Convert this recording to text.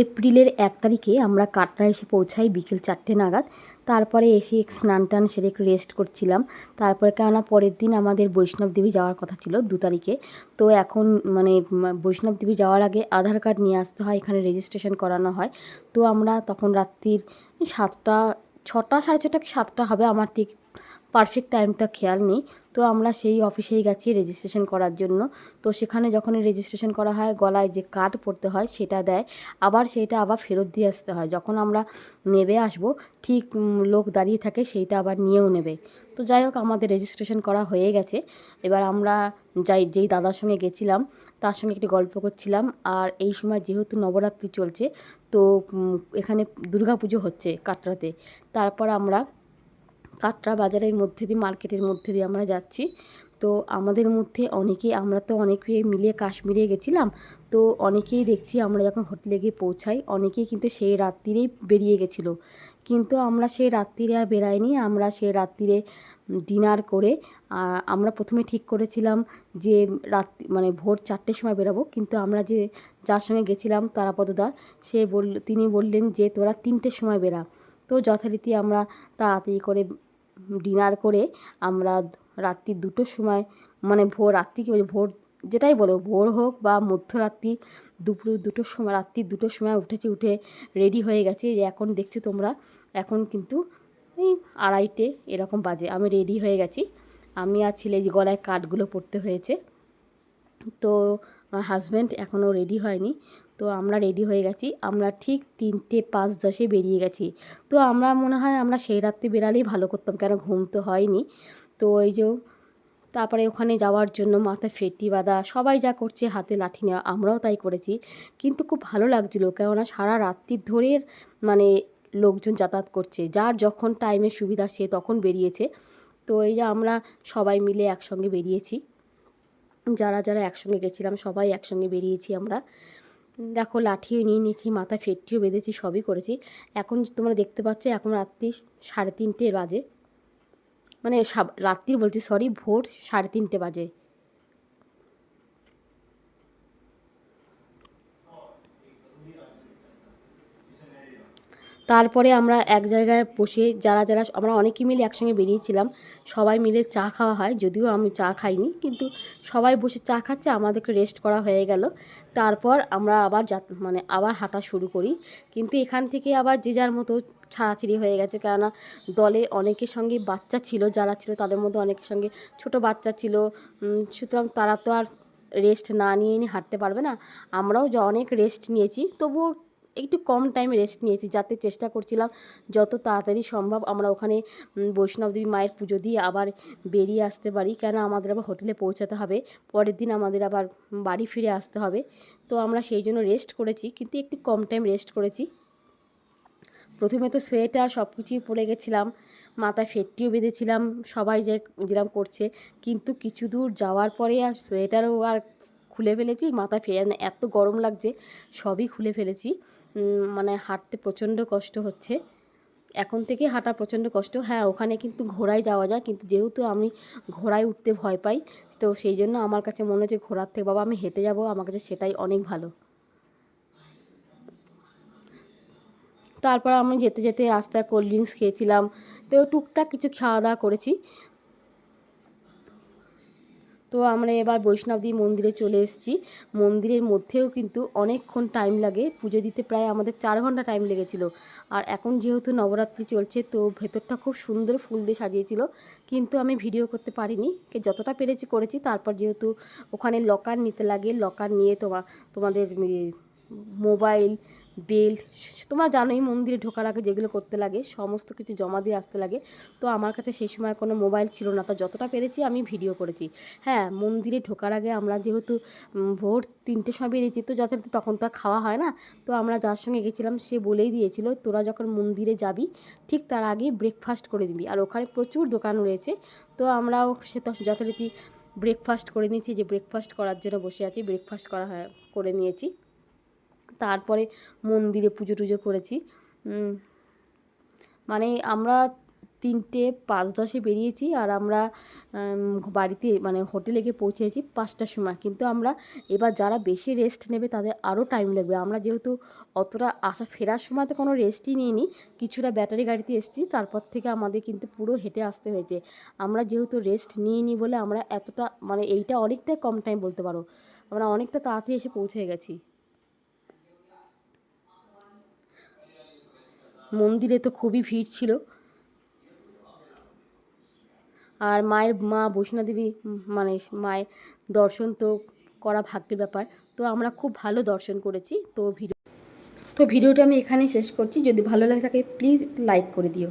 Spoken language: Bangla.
এপ্রিলের এক তারিখে আমরা কাটরা এসে পৌঁছাই বিকেল চারটে নাগাদ। তারপরে এসে এক স্নান টান সেরে একটু রেস্ট করছিলাম। তারপরে কেননা পরের দিন আমাদের বৈষ্ণব দেবী যাওয়ার কথা ছিল দু তারিখে। তো এখন মানে বৈষ্ণব দেবী যাওয়ার আগে আধার কার্ড নিয়ে আসতে হয়, এখানে রেজিস্ট্রেশন করানো হয়। তো আমরা তখন রাত্রির সাতটা, ছটা, সাড়ে ছটা কি সাতটা হবে আমার ঠিক পারফেক্ট টাইমটা খেয়াল নেই। তো আমরা সেই অফিসেই গেছি রেজিস্ট্রেশন করার জন্য। তো সেখানে যখন রেজিস্ট্রেশন করা হয়, গলায় যে কার্ড পড়তে হয় সেটা দেয়। আবার সেইটা আবার ফেরত দিয়ে আসতে হয়। যখন আমরা নেবে আসব, ঠিক লোক দাঁড়িয়ে থাকে সেইটা আবার নিয়েও নেবে। তো যাই হোক, আমাদের রেজিস্ট্রেশন করা হয়ে গেছে। এবার আমরা যাই, যেই দাদার সঙ্গে গেছিলাম, তার সঙ্গে একটি গল্প করছিলাম। আর এই সময় যেহেতু নবরাত্রি চলছে, তো এখানে দুর্গা পুজো হচ্ছে কাটরাতে। তারপর আমরা কাটরা বাজারের মধ্যে দিয়ে, মার্কেটের মধ্যে দিয়ে আমরা যাচ্ছি। তো আমাদের মধ্যে অনেকেই, আমরা তো অনেকে মিলে কাশ্মীরে গেছিলাম। তো অনেকেই দেখছি আমরা যখন হোটেলে গিয়ে পৌঁছাই, অনেকেই কিন্তু সেই রাত্রিরেই বেরিয়ে গেছিল। কিন্তু আমরা সেই রাত্রিরে আর বেরাইনি, আমরা সেই রাত্রিরে ডিনার করে আমরা প্রথমে ঠিক করেছিলাম যে রাত্রি মানে ভোর চারটের সময় বেরাবো। কিন্তু আমরা যে, যার সঙ্গে গেছিলাম তারাপদদা সে বলল, তিনি বললেন যে, তোরা তিনটের সময় বেরা। তো যথারীতি আমরা তাড়াতাড়ি করে ডিনার করে আমরা রাত্রি দুটোর সময় মানে ভোর রাত্রি কি বলছি ভোর যেটাই বলো, ভোর হোক বা মধ্যরাত্রি দুপুর দুটোর সময়, রাত্রি দুটোর সময় উঠেছি, উঠে রেডি হয়ে গেছি যে এখন দেখছ তোমরা, এখন কিন্তু এই আড়াইটে এরকম বাজে, আমি রেডি হয়ে গেছি। আমি আর ছেলে গলায় কাঠগুলো পরতে হয়েছে। তো হাজব্যান্ড এখনও রেডি হয়নি। তো আমরা রেডি হয়ে গেছি। আমরা ঠিক তিনটে পাঁচ দশে বেরিয়ে গেছি। তো আমরা মনে হয় আমরা সেই রাত্রে বেরালেই ভালো করতাম, কেন ঘুম তো হয়নি। তো এই যে তারপরে ওখানে যাওয়ার জন্য মাথায় ফেটি বাঁধা, সবাই যা করছে হাতে লাঠি নেওয়া, আমরাও তাই করেছি। কিন্তু খুব ভালো লাগছিল, কেননা সারা রাত্রির ধরে মানে লোকজন যাতায়াত করছে। যার যখন টাইমের সুবিধা সে তখন বেরিয়েছে। তো এই যে আমরা সবাই মিলে একসঙ্গে বেরিয়েছি। যারা যারা একসঙ্গে গেছিলাম, সবাই একসঙ্গে বেরিয়েছি আমরা। দেখো লাঠিও নিয়ে নিয়েছি মাথা ফেটটিও বেঁধেছি, সবই করেছি। এখন তোমরা দেখতে পাচ্ছ, এখন রাত্রি সাড়ে তিনটে বাজে। মানে সাব- রাত্রি বলছি সরি ভোর সাড়ে তিনটে বাজে। তারপরে আমরা এক জায়গায় বসে যারা যারা আমরা অনেকে মিলে একসঙ্গে বেরিয়েছিলাম, সবাই মিলে চা খাওয়া হয়, যদিও আমি চা খাইনি, কিন্তু সবাই বসে চা খাচ্ছে, আমাদেরকে রেস্ট করা হয়ে গেল। তারপর আমরা আবার মানে আবার হাঁটা শুরু করি। কিন্তু এখান থেকে আবার যে যার মতো ছাড়াছিড়ি হয়ে গেছে, কেননা দলে অনেকের সঙ্গে বাচ্চা ছিল, যারা ছিল তাদের মধ্যে অনেকের সঙ্গে ছোট বাচ্চা ছিল সুতরাং তারা তো আর রেস্ট না নিয়ে নিয়ে হাঁটতে পারবে না। আমরাও যে অনেক রেস্ট নিয়েছি, তবুও একটু কম টাইম রেস্ট নিয়েছি যাতে চেষ্টা করছিলাম যত তাড়াতাড়ি সম্ভব আমরা ওখানে উম, বৈষ্ণব দেবী মায়ের পুজো দিয়ে আবার বেরিয়ে আসতে পারি। কেন আমাদের আবার হোটেলে পৌঁছাতে হবে পরের দিন আমাদের আবার বাড়ি ফিরে আসতে হবে। তো আমরা সেই জন্য রেস্ট করেছি কিন্তু একটু কম টাইম রেস্ট করেছি। প্রথমে তো সোয়েটার সব কিছুই পরে গেছিলাম মাথায় ফেটটিও বেঁধেছিলাম সবাই যে যেরকম করছে কিন্তু কিছু দূর যাওয়ার পরে আর সোয়েটারও আর খুলে ফেলেছি মাথায় ফে এত গরম লাগছে সবই খুলে ফেলেছি। মানে হাঁটতে প্রচণ্ড কষ্ট হচ্ছে। এখন থেকে হাঁটা প্রচণ্ড কষ্ট। হ্যাঁ ওখানে কিন্তু ঘোড়ায় যাওয়া যায়, কিন্তু যেহেতু আমি ঘোড়ায় উঠতে ভয় পাই, তো সেই জন্য আমার কাছে মনে হচ্ছে ঘোড়ার থেকে, বাবা, আমি হেঁটে যাব, আমার কাছে সেটাই অনেক ভালো। তারপর আমি যেতে যেতে রাস্তায় কোল্ড ড্রিঙ্কস খেয়েছিলাম, তো টুকটাক কিছু খাওয়া দাওয়া করেছি। তো আমরা এবার বৈষ্ণবদী মন্দিরে চলে এসেছি। মন্দিরের মধ্যেও কিন্তু অনেকক্ষণ টাইম লাগে। পুজো দিতে প্রায় আমাদের চার ঘণ্টা টাইম লেগেছিল। আর এখন যেহেতু নবরাত্রি চলছে, তো ভেতরটা খুব সুন্দর ফুল দিয়ে সাজিয়েছিল। কিন্তু আমি ভিডিও করতে পারিনি। কে যতটা পেরেছি করেছি, তারপর যেহেতু ওখানে লকার নিতে লাগে লকার নিয়ে তোমা, তোমাদের মোবাইল বেল্ট, তোমরা জানোই মন্দিরে ঢোকার আগে যেগুলো করতে লাগে, সমস্ত কিছু জমা দিয়ে আসতে লাগে। তো আমার কাছে সেই সময় কোনো মোবাইল ছিল না। তা যতটা পেরেছি আমি ভিডিও করেছি। হ্যাঁ মন্দিরে ঢোকার আগে আমরা যেহেতু ভোর তিনটের সময় বেরিয়েছি, তো যথারীতি তখন তো আর খাওয়া হয় না। তো আমরা যার সঙ্গে গেছিলাম, সে বলেই দিয়েছিল, তোরা যখন মন্দিরে যাবি, ঠিক তার আগে ব্রেকফাস্ট করে দিবি আর ওখানে প্রচুর দোকান রয়েছে। তো আমরাও সে যথারীতি ব্রেকফাস্ট করে নিয়েছি, যে ব্রেকফাস্ট করার জন্য বসে আছি ব্রেকফাস্ট করা হয়, করে নিয়েছি। তারপরে মন্দিরে পুজো টুজো করেছি। মানে আমরা তিনটে পাঁচ দশে বেরিয়েছি আর আমরা বাড়িতে মানে হোটেলে গিয়ে পৌঁছেছি পাঁচটার সময়। কিন্তু আমরা এবার যারা বেশি রেস্ট নেবে তাদের আরও টাইম লাগবে। আমরা যেহেতু অতটা আসা ফেরার সময় তো কোনো রেস্টই নিইনি, কিছুটা ব্যাটারি গাড়িতে এসেছি, তারপর থেকে আমাদের কিন্তু পুরো হেঁটে আসতে হয়েছে। আমরা যেহেতু রেস্ট নিইনি বলে আমরা এতটা মানে এইটা অনেকটাই কম টাইম বলতে পারো। আমরা অনেকটা তাড়াতাড়ি এসে পৌঁছে গেছি। মন্দিরে তো খুবই ভিড় ছিল। আর মায়ের মা বৈষ্ণো দেবী মানে মায়ের দর্শন তো করা ভাগ্যের ব্যাপার। তো আমরা খুব ভালো দর্শন করেছি। তো ভিডিও তো ভিডিওটা আমি এখানেই শেষ করছি। যদি ভালো লাগে থাকে প্লিজ লাইক করে দিও।